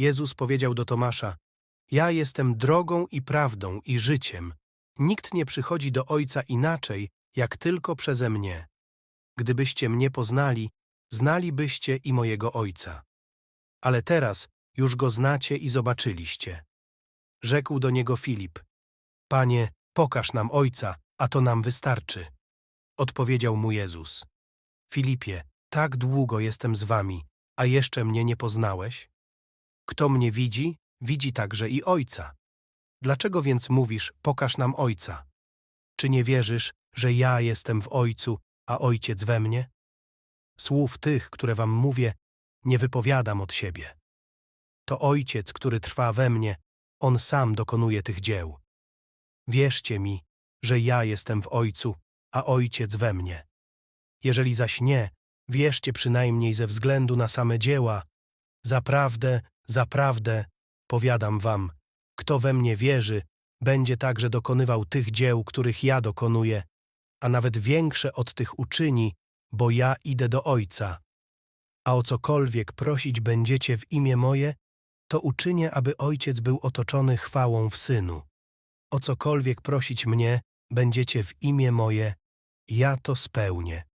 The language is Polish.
Jezus powiedział do Tomasza, Ja jestem drogą i prawdą i życiem. Nikt nie przychodzi do Ojca inaczej, jak tylko przeze mnie. Gdybyście mnie poznali, znalibyście i mojego Ojca. Ale teraz już go znacie i zobaczyliście. Rzekł do niego Filip, Panie, pokaż nam Ojca, a to nam wystarczy. Odpowiedział mu Jezus, Filipie, tak długo jestem z wami, a jeszcze mnie nie poznałeś? Kto mnie widzi, widzi także i Ojca. Dlaczego więc mówisz, pokaż nam Ojca? Czy nie wierzysz, że ja jestem w Ojcu, a Ojciec we mnie? Słów tych, które wam mówię, nie wypowiadam od siebie. To Ojciec, który trwa we mnie, On sam dokonuje tych dzieł. Wierzcie mi, że ja jestem w Ojcu, a Ojciec we mnie. Jeżeli zaś nie, wierzcie przynajmniej ze względu na same dzieła. Zaprawdę, zaprawdę, powiadam wam, kto we mnie wierzy, będzie także dokonywał tych dzieł, których ja dokonuję, a nawet większe od tych uczyni, bo ja idę do Ojca. A o cokolwiek prosić będziecie w imię moje, to uczynię, aby Ojciec był otoczony chwałą w Synu. O cokolwiek prosić mnie będziecie w imię moje, ja to spełnię.